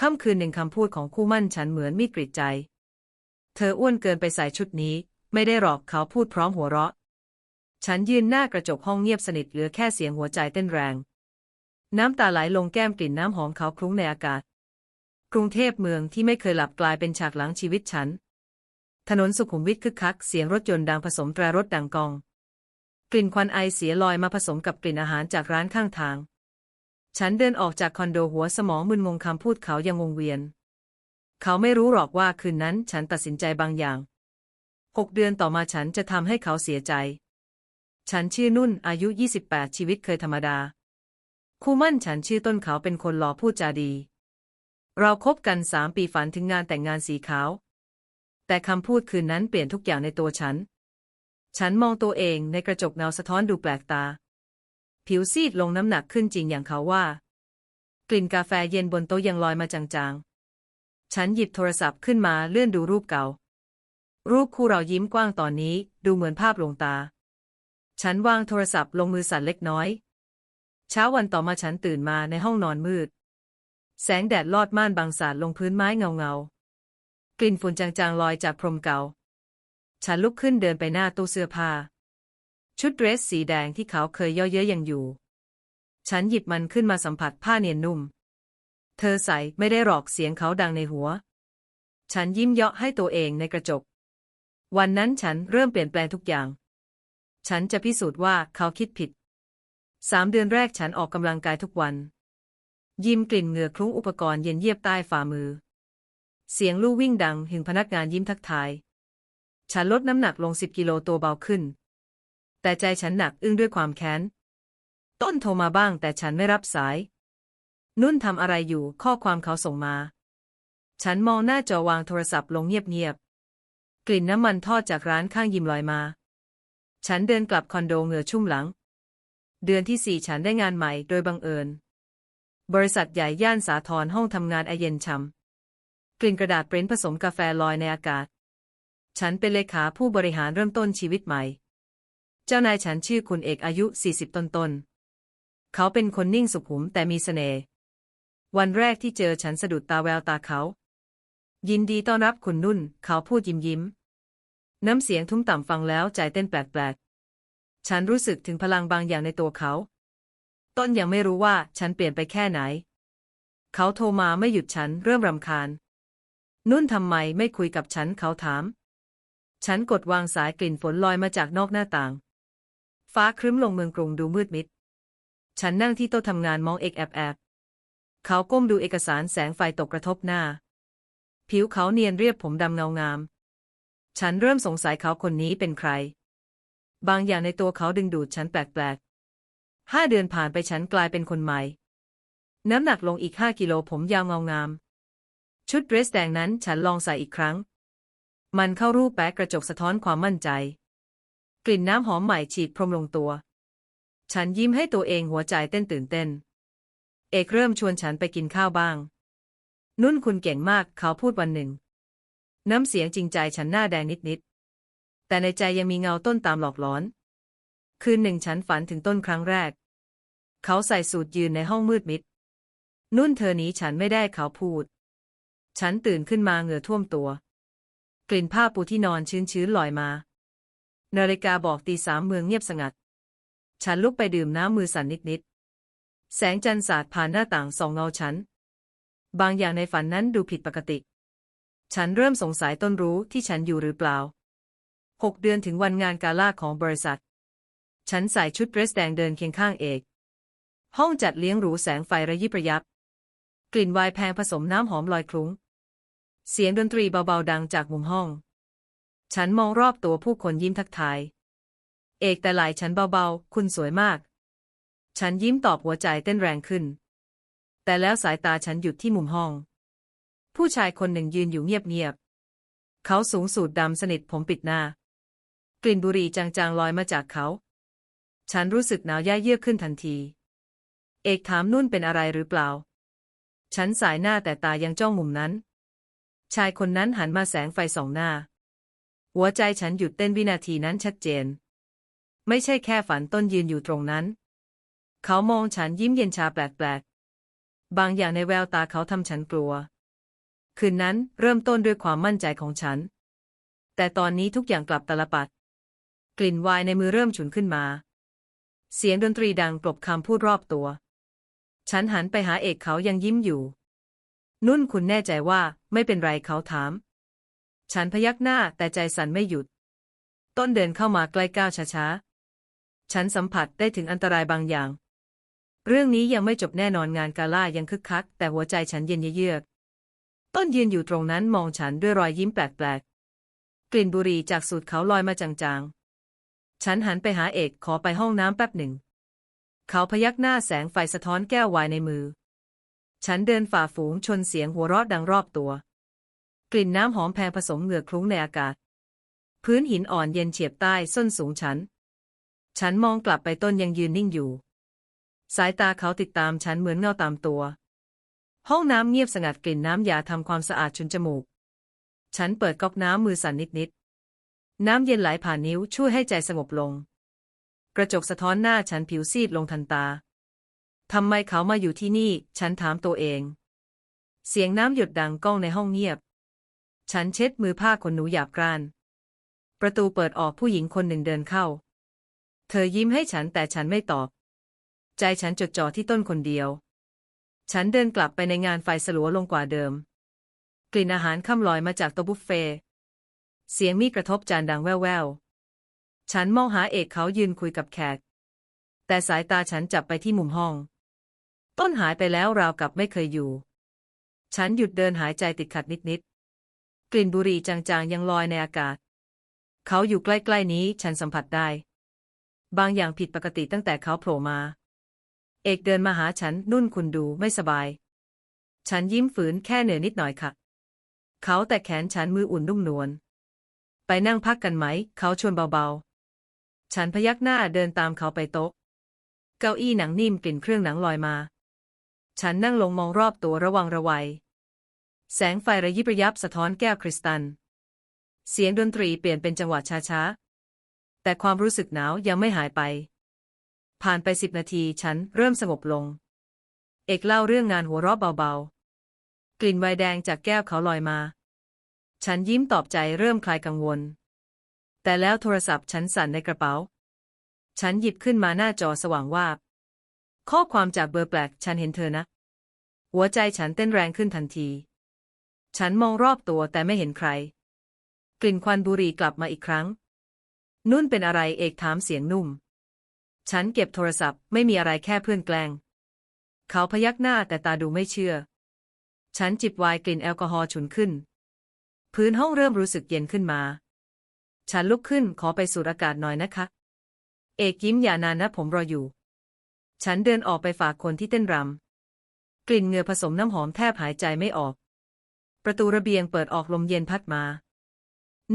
ค่ำคืนหนึ่งคำพูดของคู่มั่นฉันเหมือนมีดกรีดใจ เธออ้วนเกินไปใส่ชุดนี้ ไม่ได้หรอกเขาพูดพร้อมหัวเราะ ฉันยืนหน้ากระจกห้องเงียบสนิทเหลือแค่เสียงหัวใจเต้นแรง น้ำตาไหลลงแก้มกลิ่นน้ำหอมเขาคลุ้งในอากาศ กรุงเทพเมืองที่ไม่เคยหลับกลายเป็นฉากหลังชีวิตฉัน ถนนสุขุมวิทคึกคัก เสียงรถยนต์ดังผสมแตรรถดังกอง กลิ่นควันไอเสียลอยมาผสมกับกลิ่นอาหารจากร้านข้างทาง ฉันเดินออกจากคอนโดหัวสมองมึนงงคำพูดเขายังวงเวียน เขาไม่รู้หรอกว่าคืนนั้นฉันตัดสินใจบางอย่างหกเดือนต่อมาฉันจะทำให้เขาเสียใจ ฉันชื่อนุ่นอายุ 28 ชีวิตเคยธรรมดา คู่มั่นฉันชื่อต้นเขาเป็นคนหล่อพูดจาดี เราคบกันสามปีฝันถึงงานแต่งงานสีขาว แต่คำพูดคืนนั้นเปลี่ยนทุกอย่างในตัวฉัน ฉันมองตัวเองในกระจกเงาสะท้อนดูแปลกตา ผิวซีดลงน้ำหนักขึ้นจริงอย่างเขาว่า กลิ่นกาแฟเย็นบนโต๊ะยังลอยมาจางๆ ฉันหยิบโทรศัพท์ขึ้นมาเลื่อนดูรูปเก่า รูปคู่เรายิ้มกว้างตอนนี้ดูเหมือนภาพลวงตา ฉันวางโทรศัพท์ลงมือสั่นเล็กน้อย เช้าวันต่อมาฉันตื่นมาในห้องนอนมืด แสงแดดลอดม่านบางสาดลงพื้นไม้เงาเงากลิ่นฝุ่นจางๆลอยจากพรมเก่า ฉันลุกขึ้นเดินไปหน้าตู้เสื้อผ้า ชุดเดรสสีแดงที่เขาเคยย่อเย้ยยังอยู่ ฉันหยิบมันขึ้นมาสัมผัสผ้าเนียนนุ่ม เธอใส่ไม่ได้หรอกเสียงเขาดังในหัว ฉันยิ้มเยาะให้ตัวเองในกระจก วันนั้นฉันเริ่มเปลี่ยนแปลงทุกอย่าง ฉันจะพิสูจน์ว่าเขาคิดผิด สามเดือนแรกฉันออกกำลังกายทุกวัน ยิมกลิ่นเหงื่อคลุ้งอุปกรณ์เย็นเยียบใต้ฝ่ามือ เสียงลู่วิ่งดังหึงพนักงานยิ้มทักทาย ฉันลดน้ำหนักลงสิบกิโลตัวเบาขึ้น แต่ใจฉันหนักอึ้งด้วยความแค้น ต้นโทรมาบ้างแต่ฉันไม่รับสาย นุ่นทำอะไรอยู่ข้อความเขาส่งมา ฉันมองหน้าจอวางโทรศัพท์ลงเงียบๆ กลิ่นน้ำมันทอดจากร้านข้างยิมลอยมา ฉันเดินกลับคอนโดเหงื่อชุ่มหลัง เดือนที่สี่ฉันได้งานใหม่โดยบังเอิญ บริษัทใหญ่ย่านสาทรห้องทำงานไอเย็นช่ำกลิ่นกระดาษปริ้นผสมกาแฟลอยในอากาศ ฉันเป็นเลขาผู้บริหารเริ่มต้นชีวิตใหม่ เจ้านายฉันชื่อคุณเอกอายุ 40 ต้นๆเขาเป็นคนนิ่งสุขุมแต่มีเสน่ห์วันแรกที่เจอฉันสะดุดตาแววตาเขา ยินดีต้อนรับคุณนุ่น เขาพูดยิ้มยิ้ม น้ำเสียงทุ้มต่ำฟังแล้วใจเต้นแปลกๆ ฉันรู้สึกถึงพลังบางอย่างในตัวเขา ต้นยังไม่รู้ว่าฉันเปลี่ยนไปแค่ไหน เขาโทรมาไม่หยุดฉันเริ่มรำคาญ นุ่นทำไมไม่คุยกับฉันเขาถาม ฉันกดวางสายกลิ่นฝนลอยมาจากนอกหน้าต่าง ฟ้าครึ้มลงเมืองกรุงดูมืดมิด ฉันนั่งที่โต๊ะทำงานมองเอกแอบแอบเขาก้มดูเอกสารแสงไฟตกกระทบหน้า ผิวเขาเนียนเรียบผมดำเงางาม ฉันเริ่มสงสัยเขาคนนี้เป็นใคร บางอย่างในตัวเขาดึงดูดฉันแปลกๆห้าเดือนผ่านไปฉันกลายเป็นคนใหม่ น้ำหนักลงอีกห้ากิโลผมยาวเงางาม ชุดเดรสแดงนั้นฉันลองใส่อีกครั้ง มันเข้ารูปแปะกระจกสะท้อนความมั่นใจ กลิ่นน้ำหอมใหม่ฉีดพรมลงตัว ฉันยิ้มให้ตัวเองหัวใจเต้นตื่นเต้น เอกเริ่มชวนฉันไปกินข้าวบ้าง นุ่นคุณเก่งมากเขาพูดวันหนึ่ง น้ำเสียงจริงใจฉันหน้าแดงนิดๆ แต่ในใจยังมีเงาต้นตามหลอกหลอน คืนหนึ่งฉันฝันถึงต้นครั้งแรก เขาใส่สูทยืนในห้องมืดมิด นุ่นเธอหนีฉันไม่ได้เขาพูด ฉันตื่นขึ้นมาเหงื่อท่วมตัว กลิ่นผ้าปูที่นอนชื้นๆลอยมา นาฬิกาบอกตีสามเมืองเงียบสงัด ฉันลุกไปดื่มน้ำมือสั่นนิดๆ แสงจันทร์สาดผ่านหน้าต่างส่องเงาฉัน บางอย่างในฝันนั้นดูผิดปกติ ฉันเริ่มสงสัยต้นรู้ที่ฉันอยู่หรือเปล่าหกเดือนถึงวันงานกาล่าของบริษัท ฉันใส่ชุดเดรสแดงเดินเคียงข้างเอก ห้องจัดเลี้ยงหรูแสงไฟระยิบระยับ กลิ่นไวน์แพงผสมน้ำหอมลอยคลุ้ง เสียงดนตรีเบาๆดังจากมุมห้อง ฉันมองรอบตัวผู้คนยิ้มทักทาย เอกแต่ไหลฉันเบาๆ คุณสวยมาก ฉันยิ้มตอบหัวใจเต้นแรงขึ้น แต่แล้วสายตาฉันหยุดที่มุมห้อง ผู้ชายคนหนึ่งยืนอยู่เงียบๆ เขาสูงสูดดำสนิทผมปิดหน้า กลิ่นบุหรี่จางๆลอยมาจากเขา ฉันรู้สึกหนาวย่าเยือกขึ้นทันที เอกถามนุ่นเป็นอะไรหรือเปล่า ฉันสายหน้าแต่ตายังจ้องมุมนั้น ชายคนนั้นหันมาแสงไฟส่องหน้า หัวใจฉันหยุดเต้นวินาทีนั้นชัดเจน ไม่ใช่แค่ฝันต้นยืนอยู่ตรงนั้น เขามองฉันยิ้มเย็นชาแปลกๆ บางอย่างในแววตาเขาทำฉันกลัว คืนนั้นเริ่มต้นด้วยความมั่นใจของฉัน แต่ตอนนี้ทุกอย่างกลับตลปัด กลิ่นวน์ในมือเริ่มฉุนขึ้นมา เสียงดนตรีดังกลบคำพูดรอบตัว ฉันหันไปหาเอกเขายังยิ้มอยู่ นุ่นคุณแน่ใจว่าไม่เป็นไรเขาถาม ฉันพยักหน้าแต่ใจสั่นไม่หยุด ต้นเดินเข้ามาใกล้ก้าวช้าๆ ฉันสัมผัสได้ถึงอันตรายบางอย่าง เรื่องนี้ยังไม่จบแน่นอนงานกาล่ายังคึกคัก แต่หัวใจฉันเย็นเยือก ต้นยืนอยู่ตรงนั้นมองฉันด้วยรอยยิ้มแปลกๆ กลิ่นบุหรี่จากสูดเขาลอยมาจางๆ ฉันหันไปหาเอกขอไปห้องน้ำแป๊บหนึ่ง เขาพยักหน้าแสงไฟสะท้อนแก้วไวน์ในมือ ฉันเดินฝ่าฝูงชนเสียงหัวเราะดังรอบตัว ลิ่นน้ำหอมแพงผสมเหงื่อคลุ้งในอากาศ พื้นหินอ่อนเย็นเฉียบใต้ส้นสูงฉัน ฉันมองกลับไปต้นยังยืนนิ่งอยู่ สายตาเขาติดตามฉันเหมือนเงาตามตัว ห้องน้ำเงียบสงัดกลิ่นน้ำยาทำความสะอาดชุนจมูก ฉันเปิดก๊อกน้ำมือสั่นนิดๆ น้ำเย็นไหลผ่านนิ้วช่วยให้ใจสงบลง กระจกสะท้อนหน้าฉันผิวซีดลงทันตาทำไมเขามาอยู่ที่นี่ ฉันถามตัวเอง เสียงน้ำหยดดังก้องในห้องเงียบ ฉันเช็ดมือผ้าขนหนูหยาบกร้าน ประตูเปิดออกผู้หญิงคนหนึ่งเดินเข้า เธอยิ้มให้ฉันแต่ฉันไม่ตอบ ใจฉันจดจ่อที่ต้นคนเดียว ฉันเดินกลับไปในงานไฟสลัวลงกว่าเดิม กลิ่นอาหารค่ำลอยมาจากโต๊ะบุฟเฟ่เสียงมีกระทบจานดังแว่วๆ ฉันมองหาเอกเขายืนคุยกับแขก แต่สายตาฉันจับไปที่มุมห้อง ต้นหายไปแล้วราวกับไม่เคยอยู่ ฉันหยุดเดินหายใจติดขัดนิดๆ กลิ่นบุหรี่จางๆยังลอยในอากาศ เขาอยู่ใกล้ๆนี้ฉันสัมผัสได้ บางอย่างผิดปกติตั้งแต่เขาโผล่มา เอกเดินมาหาฉันนุ่นคุณดูไม่สบาย ฉันยิ้มฝืนแค่เหนื่อยนิดหน่อยค่ะ เขาแต่แขนฉันมืออุ่นนุ่มนวล ไปนั่งพักกันไหม เขาชวนเบาๆ ฉันพยักหน้าเดินตามเขาไปโต๊ะ เก้าอี้หนังนิ่มกลิ่นเครื่องหนังลอยมา ฉันนั่งลงมองรอบตัวระวังระวัย แสงไฟระยิบระยับสะท้อนแก้วคริสตัล เสียงดนตรีเปลี่ยนเป็นจังหวะช้าๆ แต่ความรู้สึกหนาวยังไม่หายไป ผ่านไปสิบนาทีฉันเริ่มสงบลง เอกเล่าเรื่องงานหัวเราะเบาๆ กลิ่นไวน์แดงจากแก้วเขาลอยมา ฉันยิ้มตอบใจเริ่มคลายกังวล แต่แล้วโทรศัพท์ฉันสั่นในกระเป๋า ฉันหยิบขึ้นมาหน้าจอสว่างวาบ ข้อความจากเบอร์แปลกฉันเห็นเธอนะ หัวใจฉันเต้นแรงขึ้นทันที ฉันมองรอบตัวแต่ไม่เห็นใคร กลิ่นควันบุหรี่กลับมาอีกครั้ง นุ่นเป็นอะไรเอกถามเสียงนุ่ม ฉันเก็บโทรศัพท์ไม่มีอะไรแค่เพื่อนแกล้ง เขาพยักหน้าแต่ตาดูไม่เชื่อ ฉันจิบไวน์กลิ่นแอลกอฮอล์ฉุนขึ้น พื้นห้องเริ่มรู้สึกเย็นขึ้นมา ฉันลุกขึ้นขอไปสูดอากาศหน่อยนะคะ เอกยิ้มอย่านานนะผมรออยู่ ฉันเดินออกไปฝากคนที่เต้นรำกลิ่นเหงื่อผสมน้ำหอมแทบหายใจไม่ออก ประตูระเบียงเปิดออกลมเย็นพัดมา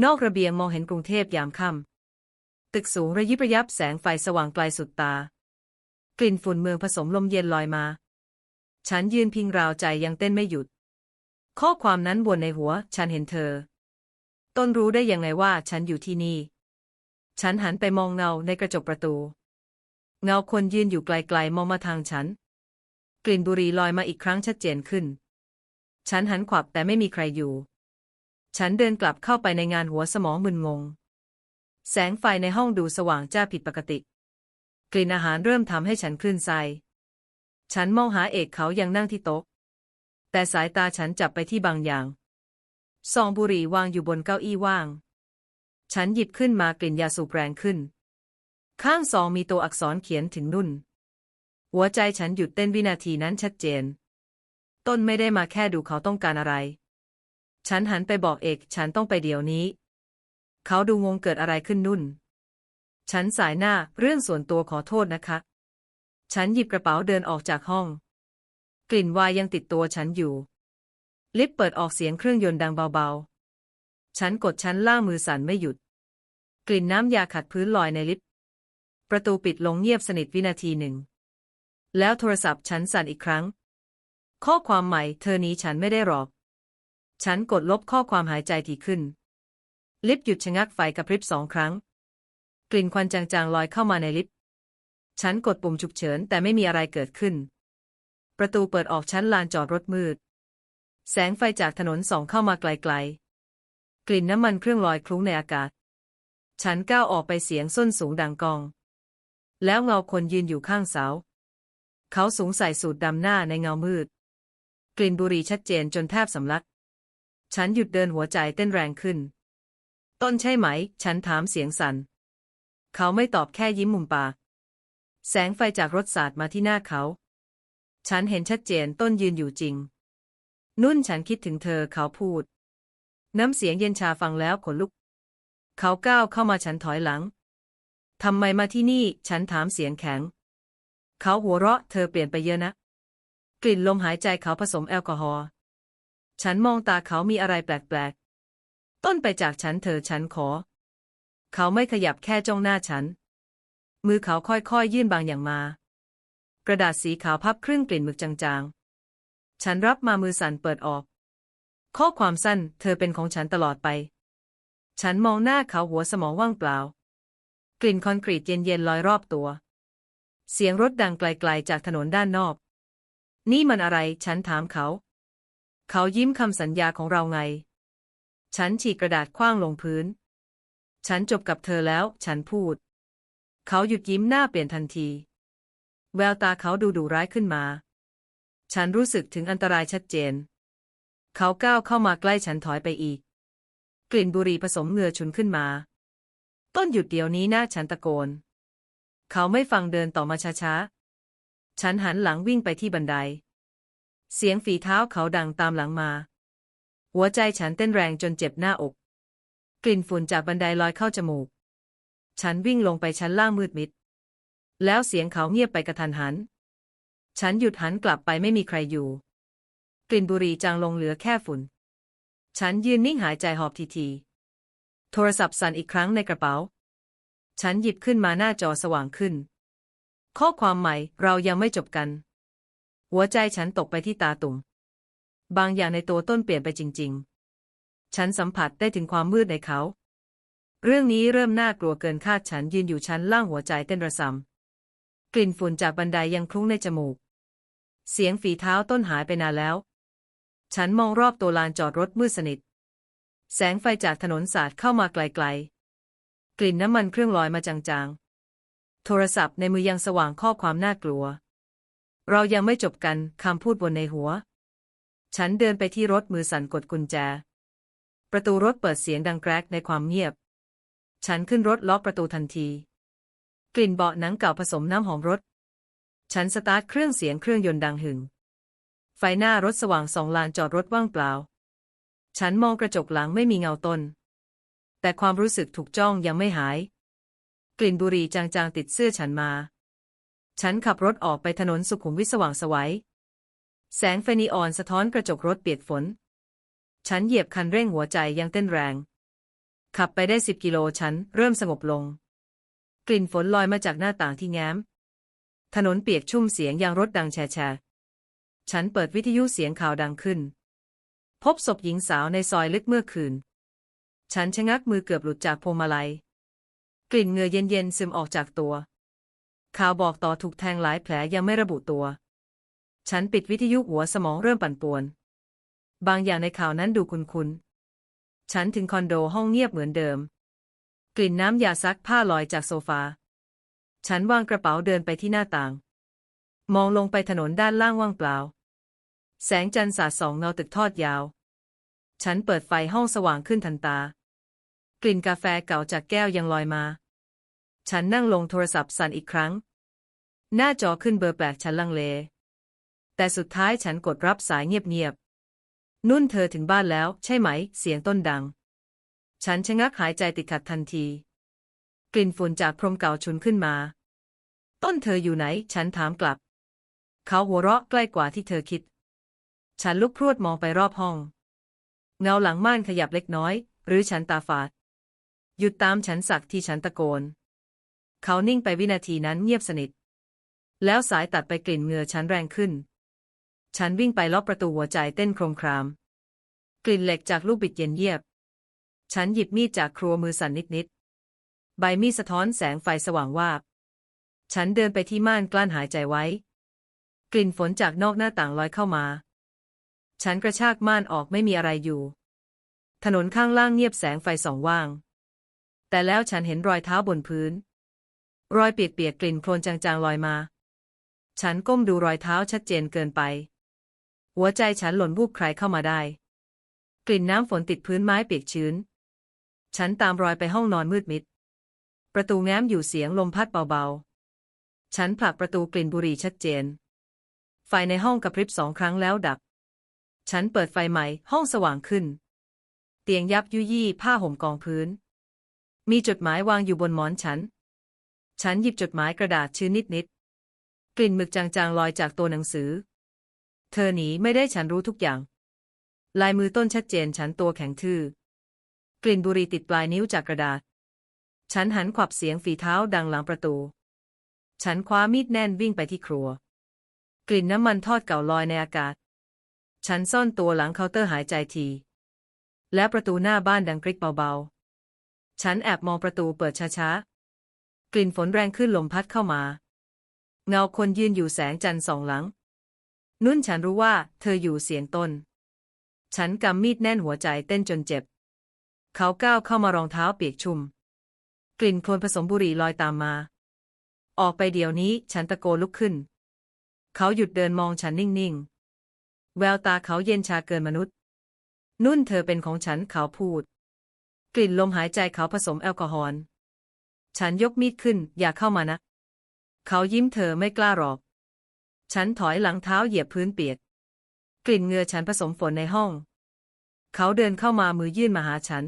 นอกระเบียงมองเห็นกรุงเทพยามค่ำตึกสูงระยิบระยับแสงไฟสว่างไกลสุดตา กลิ่นฝุ่นเมืองผสมลมเย็นลอยมา ฉันยืนพิงราวใจยังเต้นไม่หยุด ข้อความนั้นวนในหัว ฉันเห็นเธอ ต้นรู้ได้ยังไงว่าฉันอยู่ที่นี่ ฉันหันไปมองเงาในกระจกประตู เงาคนยืนอยู่ไกลๆมองมาทางฉัน กลิ่นบุหรี่ลอยมาอีกครั้งชัดเจนขึ้น ฉันหันขวับแต่ไม่มีใครอยู่ ฉันเดินกลับเข้าไปในงานหัวสมองมึนงง แสงไฟในห้องดูสว่างจ้าผิดปกติ กลิ่นอาหารเริ่มทำให้ฉันคลื่นไส้ฉันมองหาเอกเขายังนั่งที่โต๊ะ แต่สายตาฉันจับไปที่บางอย่าง ซองบุหรี่วางอยู่บนเก้าอี้ว่าง ฉันหยิบขึ้นมากลิ่นยาสูบแรงขึ้น ข้างซองมีตัวอักษรเขียนถึงนุ่น หัวใจฉันหยุดเต้นวินาทีนั้นชัดเจน ต้นไม่ได้มาแค่ดูเขาต้องการอะไร ฉันหันไปบอกเอก ฉันต้องไปเดี๋ยวนี้ เขาดูงงเกิดอะไรขึ้นนุ่น ฉันสายหน้าเรื่องส่วนตัวขอโทษนะคะ ฉันหยิบกระเป๋าเดินออกจากห้อง กลิ่นวายยังติดตัวฉันอยู่ ลิฟต์เปิดออกเสียงเครื่องยนต์ดังเบาๆ ฉันกดชั้นล่างมือสั่นไม่หยุด กลิ่นน้ำยาขัดพื้นลอยในลิฟต์ ประตูปิดลงเงียบสนิทวินาทีหนึ่ง แล้วโทรศัพท์ฉันสั่นอีกครั้ง ข้อความใหม่ เธอนี้ฉันไม่ได้หรอก ฉันกดลบข้อความหายใจถี่ขึ้น ลิฟต์หยุดชะงักไฟกระพริบสองครั้ง กลิ่นควันจางๆลอยเข้ามาในลิฟต์ฉันกดปุ่มฉุกเฉินแต่ไม่มีอะไรเกิดขึ้น ประตูเปิดออกชั้นลานจอดรถมืด แสงไฟจากถนนส่องเข้ามาไกลๆ กลิ่นน้ำมันเครื่องลอยคลุ้งในอากาศ ฉันก้าวออกไปเสียงส้นสูงดังกอง แล้วเงาคนยืนอยู่ข้างเสา เขาสูงใส่สูทดำหน้าในเงามืด กลิ่นบุหรี่ชัดเจนจนแทบสำลัก ฉันหยุดเดินหัวใจเต้นแรงขึ้น ต้นใช่ไหม ฉันถามเสียงสัน่น เขาไม่ตอบแค่ยิ้มมุมปาก แสงไฟจากรถสาดมาที่หน้าเขา ฉันเห็นชัดเจนต้นยืนอยู่จริง นุ่นฉันคิดถึงเธอเขาพูด น้ำเสียงเย็นชาฟังแล้วขนลุก เขาก้าวเข้ามาฉันถอยหลัง ทำไมมาที่นี่ ฉันถามเสียงแข็ง เขาหัวเราะเธอเปลี่ยนไปเยอะนะ กลิ่นลมหายใจเขาผสมแอลกอฮอล์ ฉันมองตาเขามีอะไรแปลกๆ ต้นไปจากฉันเธอฉันขอ เขาไม่ขยับแค่จ้องหน้าฉัน มือเขาค่อยๆ ยื่นบางอย่างมา กระดาษสีขาวพับครึ่งกลิ่นหมึกจางๆ ฉันรับมามือสั่นเปิดออก ข้อความสั้น เธอเป็นของฉันตลอดไป ฉันมองหน้าเขาหัวสมองว่างเปล่า กลิ่นคอนกรีตเย็นๆลอยรอบตัว เสียงรถดังไกลๆจากถนนด้านนอก นี่มันอะไร ฉันถามเขา เขายิ้มคำสัญญาของเราไง ฉันฉีกกระดาษคว้างลงพื้น ฉันจบกับเธอแล้ว ฉันพูด เขาหยุดยิ้มหน้าเปลี่ยนทันที แววตาเขาดูดุร้ายขึ้นมา ฉันรู้สึกถึงอันตรายชัดเจน เขาก้าวเข้ามาใกล้ฉันถอยไปอีก กลิ่นบุหรี่ผสมเหงื่อฉุนขึ้นมา ต้นหยุดเดี๋ยวนี้นะฉันตะโกน เขาไม่ฟังเดินต่อมาช้าๆ ฉันหันหลังวิ่งไปที่บันได เสียงฝีเท้าเขาดังตามหลังมา หัวใจฉันเต้นแรงจนเจ็บหน้าอก กลิ่นฝุ่นจากบันไดลอยเข้าจมูก ฉันวิ่งลงไปชั้นล่างมืดมิด แล้วเสียงเขาเงียบไปกระทันหัน ฉันหยุดหันกลับไปไม่มีใครอยู่ กลิ่นบุหรี่จางลงเหลือแค่ฝุ่น ฉันยืนนิ่งหายใจหอบทีๆโทรศัพท์สั่นอีกครั้งในกระเป๋า ฉันหยิบขึ้นมาหน้าจอสว่างขึ้น ข้อความใหม่เรายังไม่จบกัน หัวใจฉันตกไปที่ตาตุ่ม บางอย่างในตัวต้นเปลี่ยนไปจริง ๆ ฉันสัมผัสได้ถึงความมืดในเขา เรื่องนี้เริ่มน่ากลัวเกินคาดฉันยืนอยู่ชั้นล่างหัวใจเต้นระสำกลิ่นฝุ่นจากบันไดยังคลุ้งในจมูก เสียงฝีเท้าต้นหายไปนานแล้ว ฉันมองรอบตัวลานจอดรถมืดสนิท แสงไฟจากถนนสาดเข้ามาไกลๆ กลิ่นน้ำมันเครื่องลอยมาจางๆ โทรศัพท์ในมือยังสว่างข้อความน่ากลัว เรายังไม่จบกันคำพูดบนในหัว ฉันเดินไปที่รถมือสั่นกดกุญแจ ประตูรถเปิดเสียงดังแกรกในความเงียบ ฉันขึ้นรถล็อกประตูทันที กลิ่นเบาะหนังเก่าผสมน้ำหอมรถ ฉันสตาร์ทเครื่องเสียงเครื่องยนต์ดังหึ่งไฟหน้ารถสว่างสองลานจอดรถว่างเปล่า ฉันมองกระจกหลังไม่มีเงาตนแต่ความรู้สึกถูกจ้องยังไม่หาย ลิ่นบุหรี่จางๆติดเสื้อฉันมา ฉันขับรถออกไปถนนสุขุมวิทสว่างสวัย แสงไฟนีออนสะท้อนกระจกรถเปียกฝน ฉันเหยียบคันเร่งหัวใจยังเต้นแรง ขับไปได้สิบกิโลฉันเริ่มสงบลง กลิ่นฝนลอยมาจากหน้าต่างที่แง้ม ถนนเปียกชุ่มเสียงยางรถดังแชร์ฉันเปิดวิทยุเสียงข่าวดังขึ้น พบศพหญิงสาวในซอยลึกเมื่อคืน ฉันชะงักมือเกือบหลุดจากพวงมาลัย กลิ่นเหงื่อเย็นๆซึมออกจากตัว ข่าวบอกต่อถูกแทงหลายแผลยังไม่ระบุตัว ฉันปิดวิทยุหัวสมองเริ่มปั่นป่วน บางอย่างในข่าวนั้นดูคุ้นๆ ฉันถึงคอนโดห้องเงียบเหมือนเดิม กลิ่นน้ำยาซักผ้าลอยจากโซฟา ฉันวางกระเป๋าเดินไปที่หน้าต่าง มองลงไปถนนด้านล่างว่างเปล่า แสงจันทร์สาดส่องเงาตึกทอดยาว ฉันเปิดไฟห้องสว่างขึ้นทันตากลิ่นกาแฟเก่าจากแก้วยังลอยมา ฉันนั่งลงโทรศัพท์สั่นอีกครั้ง หน้าจอขึ้นเบอร์แปลกฉันลังเล แต่สุดท้ายฉันกดรับสายเงียบๆ นุ่นเธอถึงบ้านแล้ว ใช่ไหม เสียงต้นดัง ฉันชะงักหายใจติดขัดทันที กลิ่นฝุ่นจากพรมเก่าชุนขึ้นมา ต้นเธออยู่ไหน ฉันถามกลับ เขาหัวเราะใกล้กว่าที่เธอคิด ฉันลุกพรวดมองไปรอบห้อง เงาหลังม่านขยับเล็กน้อย หรือฉันตาฝาด หยุดตามฉันสักที่ฉันตะโกน เขานิ่งไปวินาทีนั้นเงียบสนิท แล้วสายตัดไปกลิ่นเหงื่อฉันแรงขึ้น ฉันวิ่งไปล็อกประตูหัวใจเต้นโครมคราม กลิ่นเหล็กจากลูกบิดเย็นเยียบ ฉันหยิบมีดจากครัวมือสั่นนิดๆ ใบมีดสะท้อนแสงไฟสว่างวาบ ฉันเดินไปที่ม่านกลั้นหายใจไว้ กลิ่นฝนจากนอกหน้าต่างลอยเข้ามา ฉันกระชากม่านออกไม่มีอะไรอยู่ ถนนข้างล่างเงียบแสงไฟส่องว่าง แต่แล้วฉันเห็นรอยเท้าบนพื้น รอยเปียกๆกลิ่นโคลนจางๆลอยมา ฉันก้มดูรอยเท้าชัดเจนเกินไป หัวใจฉันหล่นวูบใครเข้ามาได้ กลิ่นน้ำฝนติดพื้นไม้เปียกชื้น ฉันตามรอยไปห้องนอนมืดมิด ประตูแง้มอยู่เสียงลมพัดเบาๆ ฉันผลักประตูกลิ่นบุหรี่ชัดเจน ไฟในห้องกระพริบสองครั้งแล้วดับ ฉันเปิดไฟใหม่ ห้องสว่างขึ้น เตียงยับยุยี่ผ้าห่มกองพื้น มีจดหมายวางอยู่บนหมอนฉัน ฉันหยิบจดหมายกระดาษชื้นนิดๆ กลิ่นหมึกจางๆลอยจากตัวหนังสือ เธอหนีไม่ได้ฉันรู้ทุกอย่าง ลายมือต้นชัดเจนฉันตัวแข็งทื่อ กลิ่นบุหรี่ติดปลายนิ้วจากกระดาษ ฉันหันขวับเสียงฝีเท้าดังหลังประตู ฉันคว้ามีดแน่นวิ่งไปที่ครัว กลิ่นน้ำมันทอดเก่าลอยในอากาศ ฉันซ่อนตัวหลังเคาน์เตอร์หายใจที และประตูหน้าบ้านดังกริกเบาๆ ฉันแอบมองประตูเปิดช้าๆ กลิ่นฝนแรงขึ้นลมพัดเข้ามา เงาคนยืนอยู่แสงจันทร์สองหลัง นุ่นฉันรู้ว่า เธออยู่เสียงต้น ฉันกำมีดแน่นหัวใจเต้นจนเจ็บ เขาก้าวเข้ามารองเท้าเปียกชุ่ม กลิ่นโคลนผสมบุหรี่ลอยตามมา ออกไปเดี๋ยวนี้ฉันตะโกนลุกขึ้น เขาหยุดเดินมองฉันนิ่งๆ แววตาเขาเย็นชาเกินมนุษย์ นุ่นเธอเป็นของฉันเขาพูด กลิ่นลมหายใจเขาผสมแอลกอฮอล์ ฉันยกมีดขึ้น อย่าเข้ามานะ เขายิ้มเธอไม่กล้าหรอก ฉันถอยหลังเท้าเหยียบพื้นเปียก กลิ่นเงือฉันผสมฝนในห้อง เขาเดินเข้ามามือยื่นมาหาฉัน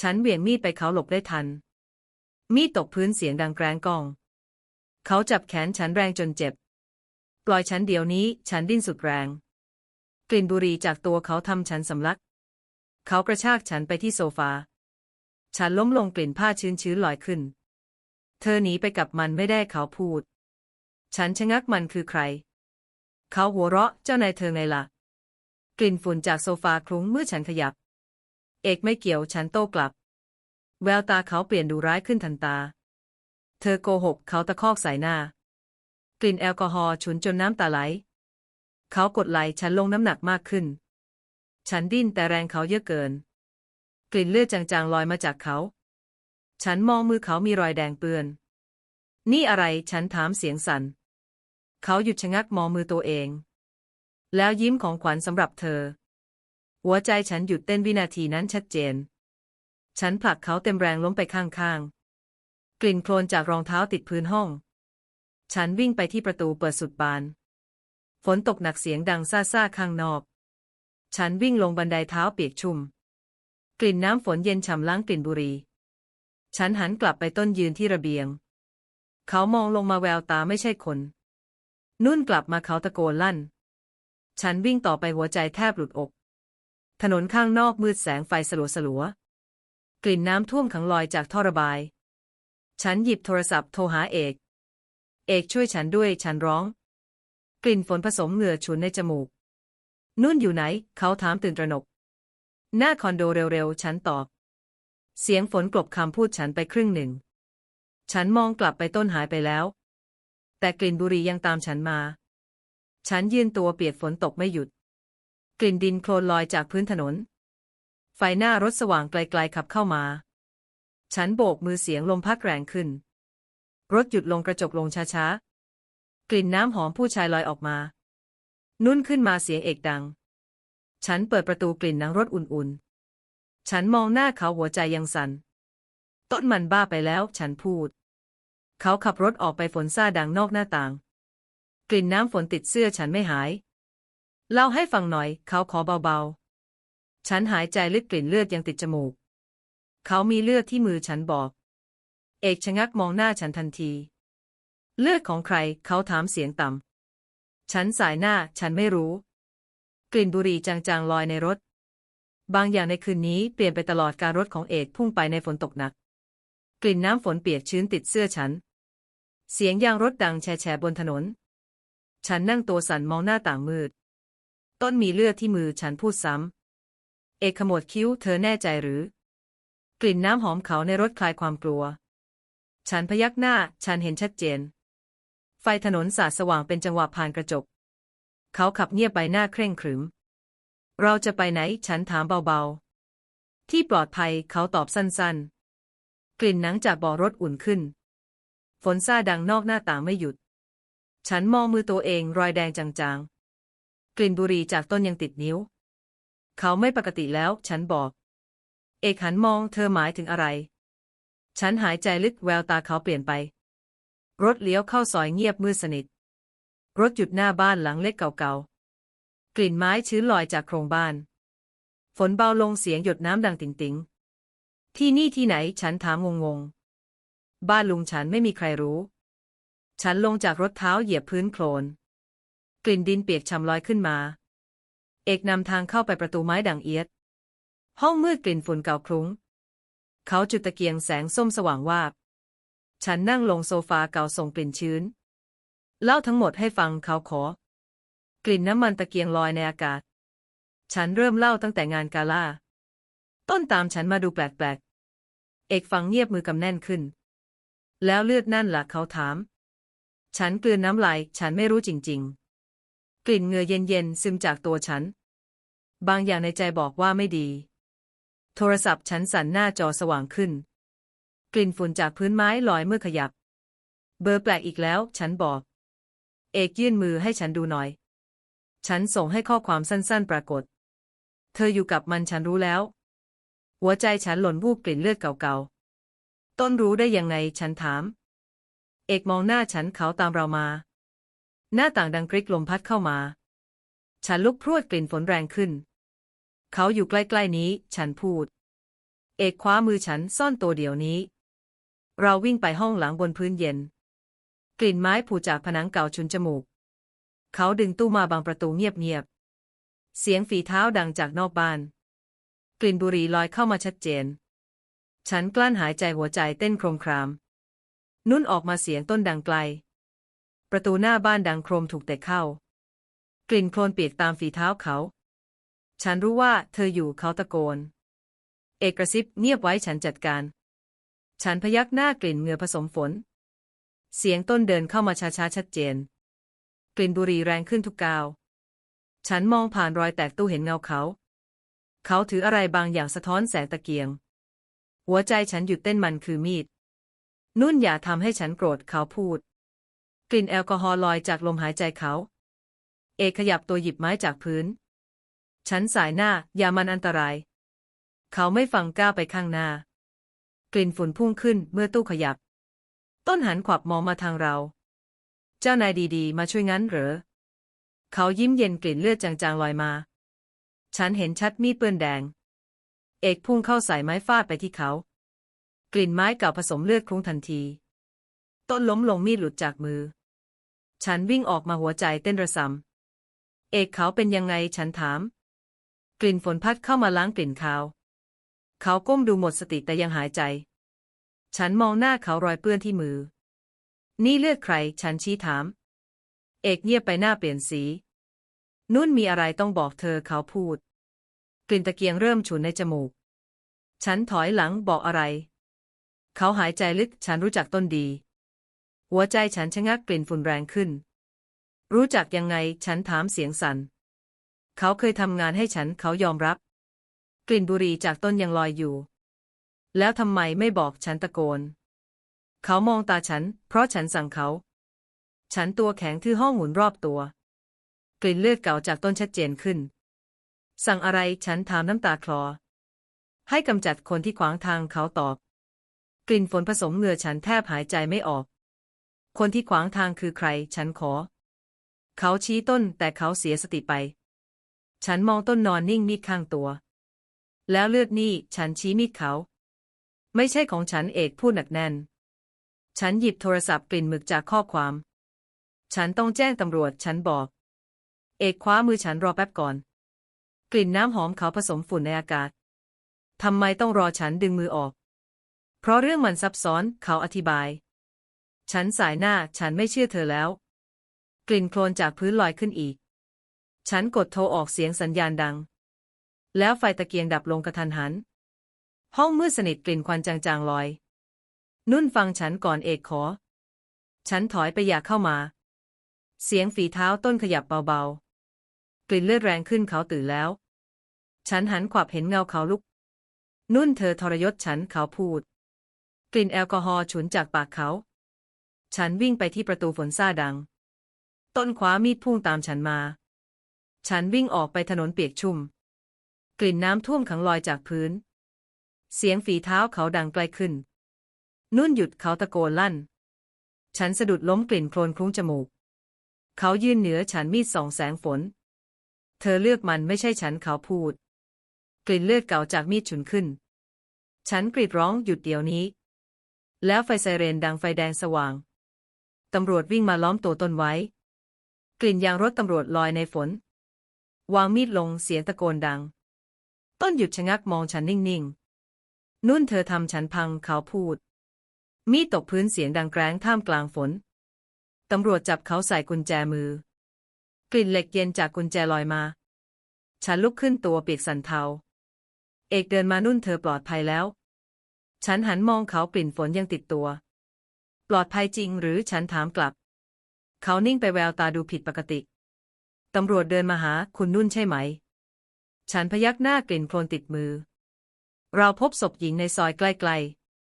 ฉันเหวี่ยงมีดไปเขาหลบได้ทัน มีดตกพื้นเสียงดังแกรงกอง เขาจับแขนฉันแรงจนเจ็บ ปล่อยฉันเดี๋ยวนี้ ฉันดิ้นสุดแรง กลิ่นบุหรี่จากตัวเขาทำฉันสำลัก เขากระชากฉันไปที่โซฟา ฉันล้มลงกลิ่นผ้าชื้นๆลอยขึ้น เธอหนีไปกับมันไม่ได้เขาพูด ฉันชะงักมันคือใคร เขาหัวเราะเจ้านายเธอไงล่ะ กลิ่นฝุ่นจากโซฟาคลุ้งเมื่อฉันขยับ เอกไม่เกี่ยวฉันโต้กลับ แววตาเขาเปลี่ยนดูร้ายขึ้นทันตา เธอโกหกเขาตะคอกใส่หน้า กลิ่นแอลกอฮอล์ฉุนจนน้ำตาไหล เขากดไหลฉันลงน้ำหนักมากขึ้น ฉันดิ้นแต่แรงเขาเยอะเกิน ลิ่นเลือดจางๆลอยมาจากเขา ฉันมองมือเขามีรอยแดงเปื้อน นี่อะไรฉันถามเสียงสัน่น เขาหยุดชะงักมองมือตัวเอง แล้วยิ้มของขวัญสำหรับเธอ หัวใจฉันหยุดเต้นวินาทีนั้นชัดเจน ฉันผลักเขาเต็มแรงล้มไปข้างๆ กลิ่นโคลนจากรองเท้าติดพื้นห้อง ฉันวิ่งไปที่ประตูเปิดสุดบาน ฝนตกหนักเสียงดังซ่าๆข้างนอก ฉันวิ่งลงบันไดเท้าเปียกชุ่ม กลิ่นน้ำฝนเย็นฉ่ำล้างกลิ่นบุหรี่ฉันหันกลับไปต้นยืนที่ระเบียง เขามองลงมาแววตาไม่ใช่คน นุ่นกลับมาเขาตะโกนลั่น ฉันวิ่งต่อไปหัวใจแทบหลุดอก ถนนข้างนอกมืดแสงไฟสลัวสลัวกลิ่นน้ำท่วมขังลอยจากท่อระบาย ฉันหยิบโทรศัพท์โทรหาเอก เอกช่วยฉันด้วยฉันร้อง กลิ่นฝนผสมเหงื่อฉุนในจมูก นุ่นอยู่ไหน เขาถามตื่นตระหนก หน้าคอนโดเร็วๆ ฉันตอบ เสียงฝนกลบคำพูดฉันไปครึ่งหนึ่ง ฉันมองกลับไปต้นหายไปแล้ว แต่กลิ่นบุหรี่ยังตามฉันมา ฉันยืนตัวเปียกฝนตกไม่หยุด กลิ่นดินโคลนลอยจากพื้นถนน ไฟหน้ารถสว่างไกลๆขับเข้ามา ฉันโบกมือเสียงลมพัดแรงขึ้น รถหยุดลงกระจกลงช้าๆ กลิ่นน้ำหอมผู้ชายลอยออกมา นุ่นขึ้นมาเสียงเอกดัง ฉันเปิดประตูกลิ่นนังรถอุ่นๆ ฉันมองหน้าเขาหัวใจยังสัน่น ต้นมันบ้าไปแล้ว ฉันพูด เขาขับรถออกไปฝนซ่าดังนอกหน้าต่าง กลิ่นน้ำฝนติดเสื้อฉันไม่หาย เล่าให้ฟังหน่อย เขาขอเบาๆ ฉันหายใจลึกกลิ่นเลือดยังติดจมูก เขามีเลือดที่มือฉันบอก เอกชะงักมองหน้าฉันทันที เลือดของใคร เขาถามเสียงต่ำฉันสายหน้า ฉันไม่รู้ ลิ่นบุหรี่จางๆลอยในรถ บางอย่างในคืนนี้เปลี่ยนไปตลอดการรถของเอกพุ่งไปในฝนตกหนัก กลิ่นน้ำฝนเปียกชื้นติดเสื้อฉัน เสียงยางรถดังแฉะบนถนน ฉันนั่งตัวสั่นมองหน้าต่างมืด ต้นมีเลือดที่มือฉันพูดซ้ำ เอกขมวดคิ้วเธอแน่ใจหรือ กลิ่นน้ำหอมเขาในรถคลายความกลัว ฉันพยักหน้า ฉันเห็นชัดเจน ไฟถนนสาดสว่างเป็นจังหวะผ่านกระจก เขาขับเงียบใบหน้าเคร่งขรึม เราจะไปไหน ฉันถามเบาๆ ที่ปลอดภัยเขาตอบสั้นๆ กลิ่นหนังจากบ่อรถอุ่นขึ้น ฝนซาดังนอกหน้าต่างไม่หยุด ฉันมองมือตัวเองรอยแดงจางๆ กลิ่นบุหรี่จากต้นยังติดนิ้ว เขาไม่ปกติแล้ว ฉันบอก เอกหันมองเธอหมายถึงอะไร ฉันหายใจลึกแววตาเขาเปลี่ยนไป รถเลี้ยวเข้าซอยเงียบมืดสนิท รถหยุดหน้าบ้านหลังเล็กเก่าๆ กลิ่นไม้ชื้นลอยจากโครงบ้าน ฝนเบาลงเสียงหยดน้ำดังติ่งๆที่นี่ที่ไหนฉันถามงงๆ บ้านลุงฉันไม่มีใครรู้ ฉันลงจากรถเท้าเหยียบพื้นโคลน กลิ่นดินเปียกฉ่ำลอยขึ้นมา เอกนำทางเข้าไปประตูไม้ดังเอียด ห้องมืดกลิ่นฝุ่นเก่าคลุ้ง เขาจุดตะเกียงแสงส้มสว่างวาบ ฉันนั่งลงโซฟาเก่าส่งกลิ่นชื้น เล่าทั้งหมดให้ฟังเขาขอ กลิ่นน้ำมันตะเกียงลอยในอากาศ ฉันเริ่มเล่าตั้งแต่งานกาล่า ต้นตามฉันมาดูแปลกๆ เอกฟังเงียบมือกำแน่นขึ้น แล้วเลือดนั่นล่ะเขาถาม ฉันกลืนน้ำลายฉันไม่รู้จริง ๆ กลิ่นเหงื่อเย็นๆซึมจากตัวฉัน บางอย่างในใจบอกว่าไม่ดี โทรศัพท์ฉันสั่นหน้าจอสว่างขึ้น กลิ่นฝุ่นจากพื้นไม้ลอยเมื่อขยับ เบอร์แปลกอีกแล้ว ฉันบอก เอกยื่นมือให้ฉันดูหน่อย ฉันส่งให้ข้อความสั้นๆ ปรากฏ เธออยู่กับมันฉันรู้แล้ว หัวใจฉันหล่นวูบกลิ่นเลือดเก่าๆ ต้นรู้ได้ยังไงฉันถาม เอกมองหน้าฉันเขาตามเรามา หน้าต่างดังกริกลมพัดเข้ามา ฉันลุกพรวดกลิ่นฝนแรงขึ้น เขาอยู่ใกล้ๆนี้ ฉันพูด เอกคว้ามือฉันซ่อนตัวเดี๋ยวนี้ เราวิ่งไปห้องหลังบนพื้นเย็น กลิ่นไม้ผูจากผนังเก่าชุนจมูก เขาดึงตู้มาบางประตูเงียบๆ เสียงฝีเท้าดังจากนอกบ้าน กลิ่นบุหรี่ลอยเข้ามาชัดเจน ฉันกลั้นหายใจหัวใจเต้นโครมคราม นุ่นออกมาเสียงต้นดังไกล ประตูหน้าบ้านดังโครมถูกเตะเข้า กลิ่นโคลนเปียกตามฝีเท้าเขา ฉันรู้ว่าเธออยู่เขาตะโกน เอกกระซิบเงียบไว้ฉันจัดการ ฉันพยักหน้ากลิ่นเหงื่อผสมฝน เสียงต้นเดินเข้ามาช้าๆชัดเจน กลิ่นบุหรี่แรงขึ้นทุกกาว ฉันมองผ่านรอยแตกตู้เห็นเงาเขา เขาถืออะไรบางอย่างสะท้อนแสงตะเกียง หัวใจฉันหยุดเต้นมันคือมีด นุ่นอย่าทำให้ฉันโกรธเขาพูด กลิ่นแอลกอฮอล์ลอยจากลมหายใจเขา เอกขยับตัวหยิบไม้จากพื้น ฉันสายหน้าอย่ามันอันตราย เขาไม่ฟังก้าวไปข้างหน้า กลิ่นฝุ่นพุ่งขึ้นเมื่อตู้ขยับ ต้นหันขวับมองมาทางเรา เจ้านายดีๆ มาช่วยงั้นเหรอ เขายิ้มเย็นกลิ่นเลือดจางๆลอยมา ฉันเห็นชัดมีดเปื้อนแดง เอกพุ่งเข้าใส่ไม้ฟาดไปที่เขา กลิ่นไม้เก่าผสมเลือดคลุ้งทันที ต้นล้มลงมีดหลุดจากมือ ฉันวิ่งออกมาหัวใจเต้นระสำเอกเขาเป็นยังไงฉันถาม กลิ่นฝนพัดเข้ามาล้างกลิ่นคาว เขาก้มดูหมดสติแต่ยังหายใจ ฉันมองหน้าเขารอยเปื้อนที่มือ นี่เลือดใคร ฉันชี้ถาม เอกเงียบไปหน้าเปลี่ยนสี นุ่นมีอะไรต้องบอกเธอเขาพูด กลิ่นตะเกียงเริ่มฉุนในจมูก ฉันถอยหลังบอกอะไร เขาหายใจลึก ฉันรู้จักต้นดี หัวใจฉันชะงักกลิ่นฝุ่นแรงขึ้น รู้จักยังไง ฉันถามเสียงสัน่น เขาเคยทำงานให้ฉัน เขายอมรับ กลิ่นบุหรี่จากต้นยังลอยอยู่ แล้วทำไมไม่บอกฉันตะโกน เขามองตาฉัน เพราะฉันสั่งเขา ฉันตัวแข็งทื่อห้องหมุนรอบตัว กลิ่นเลือดเก่าจากต้นชัดเจนขึ้น สั่งอะไรฉันถามน้ำตาคลอ ให้กำจัดคนที่ขวางทางเขาตอบ กลิ่นฝนผสมเหงื่อฉันแทบหายใจไม่ออก คนที่ขวางทางคือใคร ฉันขอ เขาชี้ต้นแต่เขาเสียสติไป ฉันมองต้นนอนนิ่งมีดข้างตัว แล้วเลือดนี่ ฉันชี้มีดเขา ไม่ใช่ของฉันเอกพูดหนักแน่น ฉันหยิบโทรศัพท์กลิ่นหมึกจากข้อความ ฉันต้องแจ้งตำรวจ ฉันบอก เอกคว้ามือฉันรอแป๊บก่อน กลิ่นน้ำหอมเขาผสมฝุ่นในอากาศทำไมต้องรอฉันดึงมือออก เพราะเรื่องมันซับซ้อนเขาอธิบาย ฉันสายหน้าฉันไม่เชื่อเธอแล้ว กลิ่นโคลนจากพื้นลอยขึ้นอีก ฉันกดโทรออกเสียงสัญญาณดัง แล้วไฟตะเกียงดับลงกระทันหัน ห้องมืดสนิทกลิ่นควันจางๆลอย นุ่นฟังฉันก่อนเอกขอ ฉันถอยไปอยากเข้ามา เสียงฝีเท้าต้นขยับเบาๆ กลิ่นเลือดแรงขึ้นเขาตื่นแล้ว ฉันหันขวับเห็นเงาเขาลุก นุ่นเธอทรยศฉันเขาพูด กลิ่นแอลกอฮอล์ฉุนจากปากเขา ฉันวิ่งไปที่ประตูฝนซ่าดัง ต้นคว้ามีดพุ่งตามฉันมา ฉันวิ่งออกไปถนนเปียกชุ่ม กลิ่นน้ำท่วมขังลอยจากพื้น เสียงฝีเท้าเขาดังไกลขึ้น นุ่นหยุดเขาตะโกนลั่น ฉันสะดุดล้มกลิ่นโคลนคลุ้งจมูก เขายืนเหนือฉันมีดสองแสงฝน เธอเลือกมันไม่ใช่ฉันเขาพูด กลิ่นเลือดเก่าจากมีดฉุนขึ้น ฉันกรีดร้องหยุดเดี๋ยวนี้ แล้วไฟไซเรนดังไฟแดงสว่าง ตำรวจวิ่งมาล้อมตัวต้นไว้ กลิ่นยางรถตำรวจลอยในฝน วางมีดลงเสียงตะโกนดัง ต้นหยุดชะงักมองฉันนิ่งๆ นุ่นเธอทำฉันพังเขาพูด มีดตกพื้นเสียงดังแกร้งท่ามกลางฝน ตำรวจจับเขาใส่กุญแจมือ กลิ่นเหล็กเย็นจากกุญแจลอยมา ฉันลุกขึ้นตัวเปียกสันเทา เอกเดินมานุ่นเธอปลอดภัยแล้ว ฉันหันมองเขากลิ่นฝนยังติดตัว ปลอดภัยจริงหรือฉันถามกลับ เขานิ่งไปแววตาดูผิดปกติ ตำรวจเดินมาหาคุณนุ่นใช่ไหม ฉันพยักหน้ากลิ่นโคลนติดมือ เราพบศพหญิงในซอยใกล้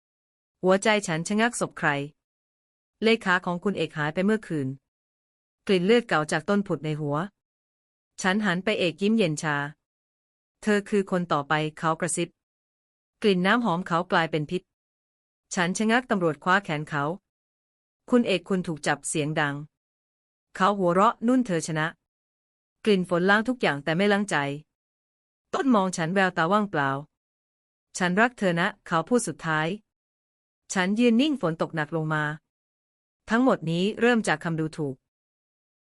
ๆ หัวใจฉันชะงักศพใคร เลขาของคุณเอกหายไปเมื่อคืน กลิ่นเลือดเก่าจากต้นผุดในหัว ฉันหันไปเอกยิ้มเย็นชา เธอคือคนต่อไปเขากระซิบ กลิ่นน้ำหอมเขากลายเป็นพิษ ฉันชะงักตำรวจคว้าแขนเขา คุณเอกคุณถูกจับเสียงดัง เขาหัวเราะนุ่นเธอชนะ กลิ่นฝนล้างทุกอย่างแต่ไม่ล้างใจ ต้นมองฉันแววตาว่างเปล่า ฉันรักเธอนะ เขาพูดสุดท้าย ฉันยืนนิ่งฝนตกหนักลงมา ทั้งหมดนี้เริ่มจากคำดูถูก